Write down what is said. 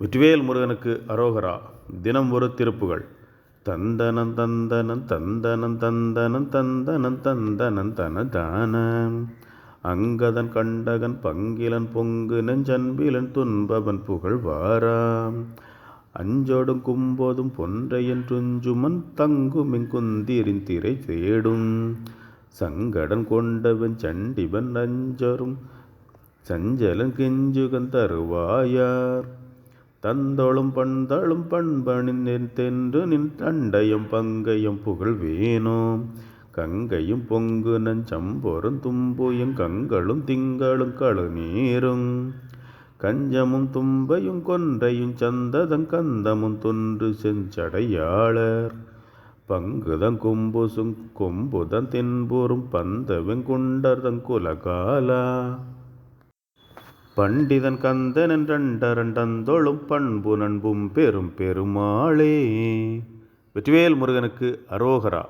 வெற்றிவேல் முருகனுக்கு அரோகரா. தினம் ஒரு திருப்புகள். தந்தனம் தந்தனம் தந்தனம் தந்தனம் தந்தனம் தந்தனம் தன தான அங்கதன் கண்டகன் பங்கிலன் பொங்கு நெஞ்சன்பிலன் துன்பவன் புகழ் வாராம். அஞ்சோடும் கும்போதும் பொன்றையன் துஞ்சுமன் தங்கும் குந்திரின் திரை தேடும். சங்கடன் கொண்டவன் சண்டிவன் நஞ்சரும் சஞ்சலன் கெஞ்சுகன் தருவாயார். தந்தொழும் பண்தழும் பண்பணின் தென்று நின் தண்டையும் பங்கையும் புகழ் வேணும் கங்கையும் பொங்கு நஞ்சம்பொரும் தும்புயும் கங்களும் திங்களும் கழுநீரும். கஞ்சமும் தும்பையும் கொன்றையும் சந்ததம் கந்தமும் தொன்று செஞ்சடையாளர். பங்குதன் கொம்புசும் கொம்புதன் தென்புறும் பந்தவன் குண்டர்தன் குலகாலா. பண்டிதன் கந்தனன் ரண்டரண்டந்தொழும் பண்பு நண்பும் பெரும் பெருமாளே. வெற்றிவேல் முருகனுக்கு அரோகரா.